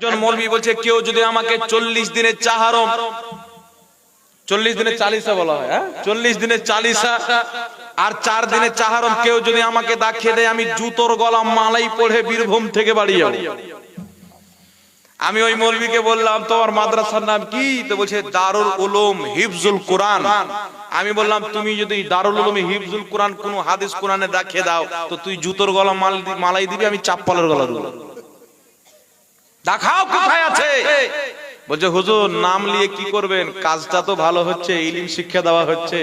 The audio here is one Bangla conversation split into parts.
একজন মৌলবি বলছে, কেউ যদি আমাকে চল্লিশ দিনের চাহারম, চল্লিশ দিনের চালিসা বলা হয় হ্যাঁ? চল্লিশ দিনের চালিসা আর চার দিনের চাহারম, কেউ যদি আমাকে দেখিয়ে দেয়, আমি জুতোর গলা মালাই পড়ে বীরভূম থেকে বাড়ি আমি ওই মৌলবীকে বললাম, তোমার মাদ্রাসার নাম কি? তো বলছে, দারুল উলুম হিফজুল কোরআন। আমি বললাম, তুমি যদি দারুল উলুম হিফজুল কোরআন কোন হাদিস কোরআনে দেখিয়ে দাও, তো তুই জুতোর গলা মাল মালাই দিবি, আমি চাপ্পালের গলা দেবো দেখাও কোথায় আছে। বলছে হুজুর নাম নিয়ে কি করবেন? কাজটা তো ভালো হচ্ছে ইলিম শিক্ষা দেওয়া হচ্ছে।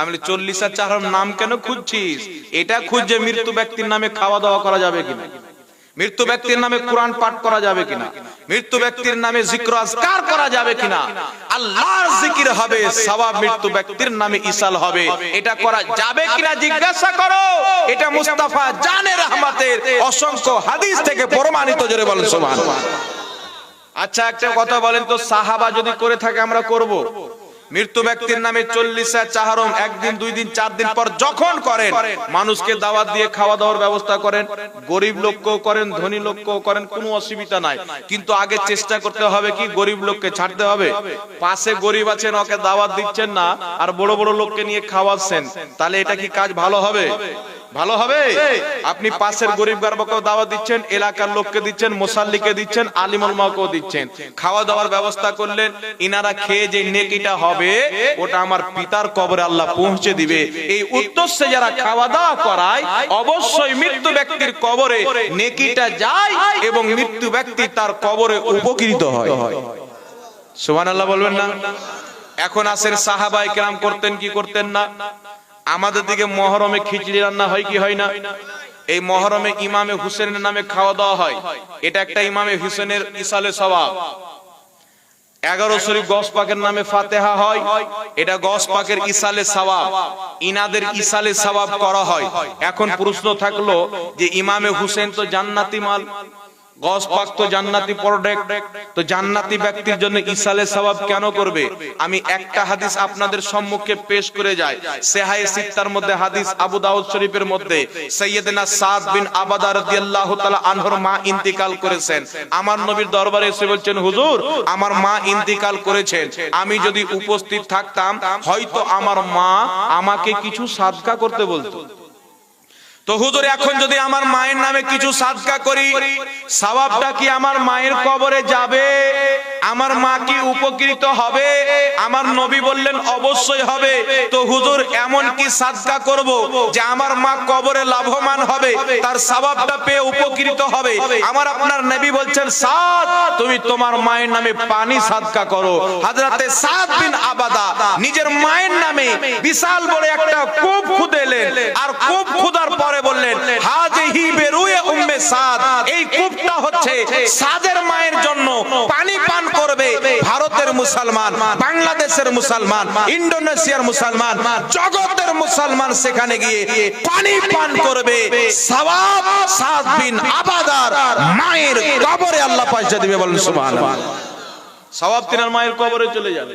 আমি চল্লিশ আর চার নাম কেন খুঁজছিস? এটা খুঁজছে মৃত্যু ব্যক্তির নামে খাওয়া দাওয়া করা যাবে কিনা? মৃত্যু ব্যক্তির নামে কোরআন পাঠ করা যাবে কিনা? মৃত্যু ব্যক্তির নামে জিক্র আজকার করা যাবে কিনা? আল্লাহর জিকির হবে, সওয়াব মৃত্যু ব্যক্তির নামে ইসাল হবে। এটা করা যাবে কিনা জিজ্ঞাসা করো। এটা মুস্তাফা জানে রহমতের অসংখ্য হাদিস থেকে প্রমাণিত, জোরে বলেন, সুবহানাল্লাহ। আচ্ছা একটা কথা বলেন তো, সাহাবা যদি করে থাকে, আমরা করব? মৃত্যু ব্যক্তির নামে চল্লিশ চাহারম, একদিন দুই দিন চার দিন পর যখন করেন, মানুষকে দাওয়াত দিয়ে খাওয়া দাওয়ার ব্যবস্থা করেন, গরিব লোককেও করেন, ধনী লোককেও করেন, কোনো অসুবিধা নাই। কিন্তু আগে চেষ্টা করতে হবে কি, গরিব লোককে ছাড়তে হবে? পাশে গরিব আছেন, ওকে দাওয়াত দিচ্ছেন না, আর বড় বড় লোককে নিয়ে খাওয়াচ্ছেন, তাহলে এটা কি কাজ ভালো হবে? ভালো হবে? আপনি পাশের গরিব গারবাকেও দাওয়া দিচ্ছেন এলাকার লোককে দিচ্ছেন মুসাল্লিকে দিচ্ছেন আলিমুল মাকেও দিচ্ছেন। খাওয়া দাওয়ার ব্যবস্থা করলেন ইনারা খেয়ে যে নেকিটা হবে ওটা আমার পিতার কবরে আল্লাহ পৌঁছে দিবে। এই উদ্দেশ্যে যারা খাওয়া দাওয়া করায় অবশ্যই মৃত্যু ব্যক্তির কবরে নেকিটা যায় এবং মৃত্যু ব্যক্তি তার কবরে উপকৃত হয়। সুবহানাল্লাহ বলবেন না? এখন আসেন সাহাবাই কেরাম করতেন কি করতেন? না আমাদের দিকে মহরমে খিচড়ি রান্না হয় কি হয় না? এই মহরমে ইমামে হুসেনের নামে খাওয়া দাওয়া হয়। এটা একটা ইমামে হুসেনের ইসালে স্বভাব। এগারো শরীফ গস পাকের নামে ফাতেহা হয়। এটা গস পাকের ইসালে সওয়াব ইনাদের ইসালে সওয়াব করা হয়। এখন প্রশ্ন থাকল যে ইমামে হুসেন তো জান্নাতি মাল। গস জান্নাতি তো জান্নাতি ব্যক্তির জন্য ইসালে কেন করবে? আমি একটা হাদিস আপনাদের সম্মুখে পেশ করে সিত্তার মধ্যে হাদিস আবু দাউদ শরীফের মধ্যে সাদ বিন আবাদা রাদিয়াল্লাহু তাআলা আনহর মা ইন্তিকাল করেছেন। আমার নবীর দরবারে এসে বলছেন, হুজুর, আমার মা ইন্তিকাল করেছেন। আমি যদি উপস্থিত থাকতাম, হয়তো আমার মা আমাকে কিছু সাদকা করতে বলতো। তো হুজুর, এখন যদি আমার মায়ের নামে কিছু সাদকা করি, সওয়াবটা কি আমার মায়ের কবরে যাবে? আমার মা কি উপকৃত হবে? আমার নবী বললেন, অবশ্যই হবে। তো হুজুর, এমন কি সাদকা করব যে আমার মা কবরে লাভবান হবে, তার সওয়াবটা পেয়ে উপকৃত হবে? আমার আপনার নবী বলছেন, সাদ, তুমি তোমার মায়ের নামে পানি সাদকা করো। হযরতে সাদ বিন আবাদা নিজের মায়ের নামে বিশাল বড় একটা কূপ খুদেলেন আর কূপ খুদার পরে বললেন, হাজিহি বেরুয়ে উম্মে সাদ। এই কূপটা হচ্ছে সাদের মায়ের জন্য পানি পান মুসলমান, বাংলাদেশের মুসলমান ইন্ডোনেশিয়ার মুসলমান, জগতের মুসলমান সেখানে গিয়ে পানি পান করবে। সওয়াব সাদ বিন আবাদার মায়ের কবরে আল্লাহ পয়সা দিবে বলেন সুবহানাল্লাহ। সওয়াব তিনার মায়ের কবরে চলে যাবে।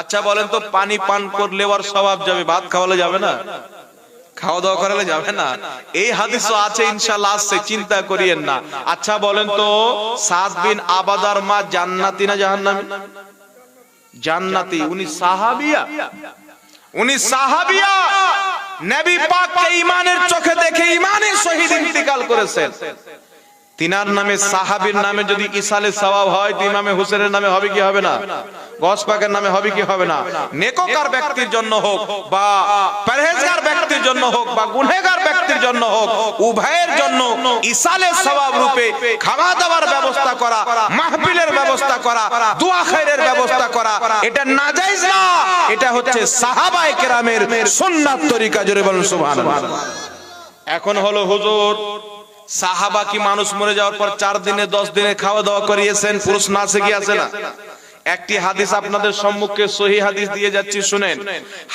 আচ্ছা বলেন তো, পানি পান করলে আর সওয়াব যাবে, ভাত খাওয়ালে যাবে না? খাওয়া দাওয়া করালে যাবে না? এই হাদিস আছে, ইনশাআল্লাহ আসছে, চিন্তা করিয়েন না। আচ্ছা বলেন তো সাত দিন আবাদার মা জান্নাতি না জাহান্নামী? জান্নাতি, উনি সাহাবিয়া। উনি সাহাবিয়া। নবী পাককে ইমানের চোখে দেখে ইমানের শহীদ ইন্তিকাল করেছেন। তিনার নামে সাহাবীর নামে যদি ইসালে সওয়াব হয়, তো ইমামে হুসেনের নামে হবে কি হবে না? পাকের নামে হবে কি হবে না? নেককার ব্যক্তির জন্য হোক বা পরহেজগার ব্যক্তির জন্য হোক বা গুনহেগার ব্যক্তির জন্য হোক, উভয়ের জন্য ইসালে সওয়াব রূপে খাওয়া দাওয়ার ব্যবস্থা করা, মাহফিলের ব্যবস্থা করা, দোয়া খায়রের ব্যবস্থা করা, এটা নাজায়েজ না, এটা হচ্ছে সাহাবায়ে কেরামের সুন্নাত তরিকা, জোরে বলুন সুবহানাল্লাহ। এখন হলো হুজুর, সাহাবা কি মানুষ মরে যাওয়ার পর চার দিনে, দশ দিনে খাওয়া দাওয়া করিয়েছেন, পুরুষ না আছে কি আছে না? একটি হাদিস আপনাদের সম্মুখে সহি হাদিস দিয়ে যাচ্ছি, শুনেন।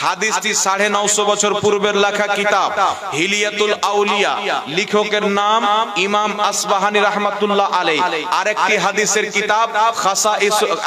হাদিসটি সাড়ে নশো বছর পূর্বের লেখা কিতাব, হিলিয়াতুল আউলিয়া। লেখকের নাম ইমাম আসবাহানি রহমাতুল্লাহ আলাই আরেকটি হাদিসের কিতাব খাসা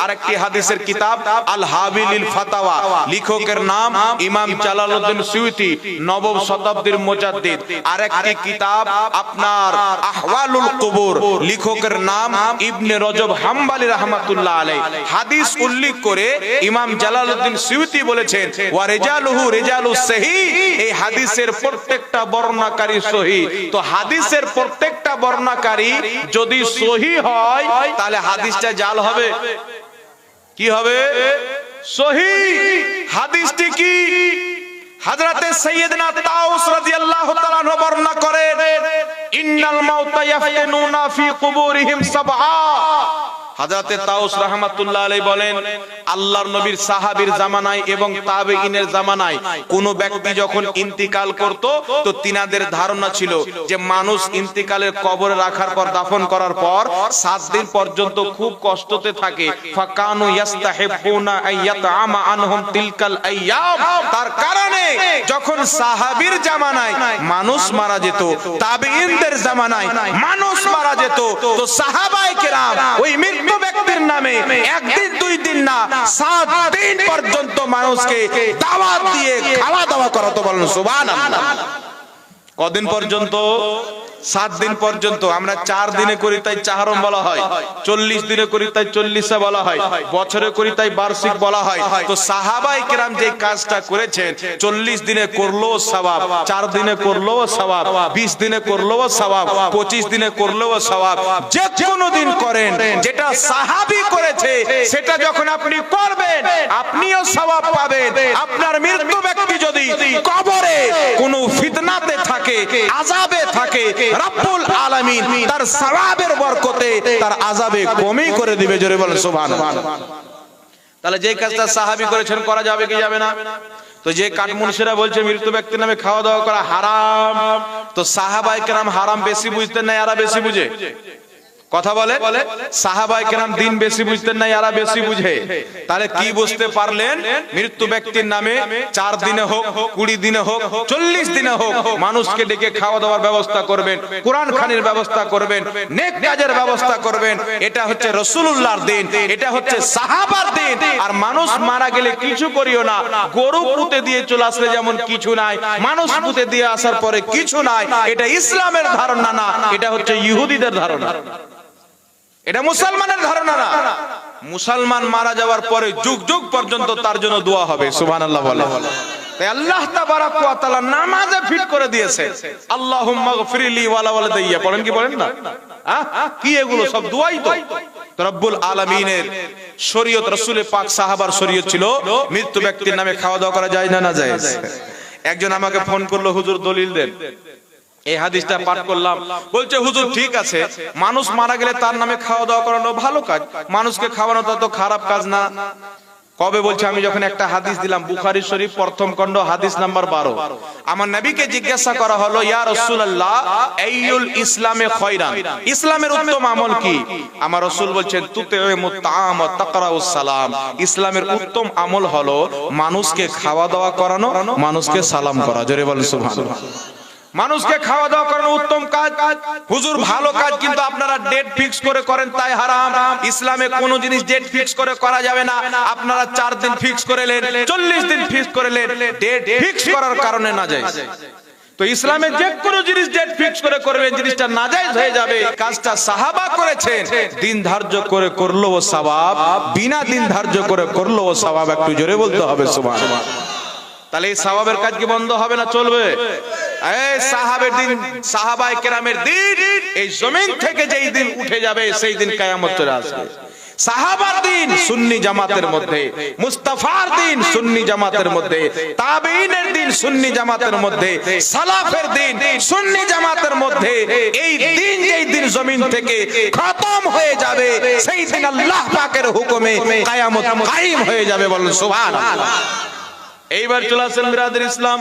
আরেকটি হাদিসের কিতাব আল হাবিলিল ফাতাওয়া। লেখকের নাম ইমাম জালালউদ্দিন সুয়ুতি, নবম শতাব্দীর মুজাদ্দিদ। আরেকটি কিতাব আপনার আহওয়ালুল কুবুর। লেখকের নাম ইবনে রজব হাম্বালি রহমাতুল্লাহ আলাই হাদিস উল্লেখ করে ইমাম জালালউদ্দিন সুয়ুতি বলেছেন ওয়া রিজালুহু রিজালু সহি এই হাদিসের প্রত্যেকটা বর্ণনাকারী সহি তো হাদিসের প্রত্যেকটা বর্ণনাকারী যদি সহি হয় তাহলে হাদিসটা জাল হবে। কি হবে? সহি হাদিসটি কি? হযরতে সাইয়েদনা তাউস রাদিয়াল্লাহু তাআলা আনহু বর্ণনা করেন ইন্নাল মাউতা ইয়াফতানুনা ফি কুবুরিহিম সাবআ হাজরাতে তাউস বলেন, আল্লাহর নবীর সাহাবীর জামানায় এবং তাবেঈনের জামানায় কোন ব্যক্তি যখন ইন্তিকাল করত, তো তিনাদের ধারণা ছিল যে মানুষ ইন্তিকালের কবরে রাখার পর, দাফন করার পর সাত দিন পর্যন্ত খুব কষ্টতে থাকে। ফাকানু আনহুম তিলকাল আইয়াম তার কারণে যখন সাহাবির জামানায় মানুষ মারা যেত তাবেঈনদের জামানায় মানুষ মারা যেত। তো সাহাবায়ে কেরাম ওই মৃত্যু ব্যক্তির নামে একদিন দুই দিন না সাত দিন পর্যন্ত মানুষকে দাওয়াত দিয়ে খাওয়া দাওয়া করাতো বলেন সুবহানাল্লাহ। কদিন পর্যন্ত? সাত দিন পর্যন্ত, আমরা চার দিনে করি তাই চাহারম বলা হয়, চল্লিশ দিনে করি তাই চল্লিশে বলা হয়, বছরে করি তাই বার্ষিক বলা হয়। তো সাহাবাই কেরাম যে কাজটা করেছেন, চল্লিশ দিনে করল সবাব চার দিনে করল সবাব বিশ দিনে করল সবাব পঁচিশ দিনে করল সবাব যে কোনো দিন করেন, যেটা সাহাবি করেছে, সেটা যখন আপনি করবেন, আপনিও সবাব পাবেন। আপনার মৃত্যু ব্যক্তি যদি কবরে কোনো ফিতনাতে থাকে আজাবে থাকে রব্বুল আলামিন তার সওয়াবের বরকতে তার আযাবে কমই করে দিবে, জোরে বলেন সুবহানাল্লাহ। তাহলে যে কাজটা সাহাবী করেছেন, করা যাবে কি যাবে না? তো যে কাঠমুনসিরা বলছে, মৃত্যু ব্যক্তির নামে খাওয়া দাওয়া করা হারাম। তো সাহাবাই কেরাম হারাম বেশি বুঝতেন না, এরা বেশি বুঝে? কথা বলে? সাহাবাই কেরাম দিন বেশি বুঝতেন না এরা বেশি বুঝে। তাহলে কি বুঝতে পারলেন? মৃত্যু ব্যক্তির নামে চার দিনে হোক কুড়ি দিনে হোক চল্লিশ দিনে হোক মানুষকে ডেকে খাওয়া দাওয়ার ব্যবস্থা করবেন কোরআন খানির ব্যবস্থা করবেন নেক কাজের ব্যবস্থা করবেন এটা হচ্ছে রসুল্লাহর দিন এটা হচ্ছে সাহাবার দিন। আর মানুষ মারা গেলে কিছু করিও না গরু পুঁতে দিয়ে চলে আসলে যেমন কিছু নাই মানুষ পুঁতে দিয়ে আসার পরে কিছু নাই এটা ইসলামের ধারণা না। এটা হচ্ছে ইহুদিদের ধারণা এটা মুসলমানের ধারণা না। মুসলমান মারা যাওয়ার পরে যুগ যুগ পর্যন্ত তার জন্য দোয়া হবে বলে তাই আল্লাহ ওয়া তাআলা নামাজে ফিট করে দিয়েছে। কি না? কি এগুলো সব দোয়াই তো? রব্বুল আলামিনের শরীয়ত পাক সাহাবার শরীয়ত ছিল, মৃত্যু ব্যক্তির নামে খাওয়া দাওয়া করা যায় না না যায়? একজন আমাকে ফোন করল, হুজুর, দলিল দেন। এই হাদিসটা পাঠ করলাম। বলছে, হুজুর, ঠিক আছে। মানুষ মারা গেলে তার নামে খাওয়া দাওয়া করানো ভালো কাজ। মানুষকে খাওয়ানো তত খারাপ কাজ না। কবে বলছে, আমি যখন একটা হাদিস দিলাম, বুখারী শরীফ, প্রথম খণ্ড, হাদিস নাম্বার বারো। আমার নবীকে জিজ্ঞাসা করা হলো, ইয়া রাসূলুল্লাহ, আইয়ুল ইসলামে খয়রান? ইসলামের উত্তম আমল কি? আমার রাসূল বলছেন তুতে মুতাম ওয়া তাকরাউস সালাম। ইসলামের উত্তম আমল হলো, মানুষকে খাওয়া দাওয়া করানো, মানুষকে সালাম করা। জোরে বলেন, সুবহানাল্লাহ। মানুষকে খাওয়া দাওয়া করানো উত্তম কাজ। হুজুর ভালো কাজ কিন্তু আপনারা ডেট ফিক্স করে করেন তাই হারাম। ইসলামে কোনো জিনিস ডেট ফিক্স করে করা যাবে না। আপনারা চার দিন ফিক্স করে নেন চল্লিশ দিন ফিক্স করে নেন ডেট ফিক্স করার কারণে না যায়। তো ইসলামে যে কোনো জিনিস ডেট ফিক্স করে করবে জিনিসটা নাজায়েজ হয়ে যাবে। কাজটা সাহাবা করেছেন। দিন ধার্য করে করল ও সওয়াব বিনা দিন ধার্য করে করল ও সওয়াব একটু জোরে বলতে হবে সুবহানাল্লাহ। তাহলে এই সাহাবের কাজ কি বন্ধ হবে না চলবে? সাহাবের দিন সাহাবায়ে কেরামের দিন এই জমিন থেকে যেই দিন উঠে যাবে সেই দিন কিয়ামত চলে আসবে। সাহাবার দিন সুন্নি জামাতের মধ্যে। মুস্তাফার দিন সুন্নি জামাতের মধ্যে। তাবেইনের দিন সুন্নি জামাতের মধ্যে। সালাফের দিন সুন্নি জামাতের মধ্যে। এই দিন যেই দিন জমিন থেকে খতম হয়ে যাবে সেই দিন আল্লাহ পাকের হুকুমে কিয়ামত কায়েম হয়ে যাবে বলেন সুবহানাল্লাহ। এইবার চলে আসেন বিরাদের ইসলাম।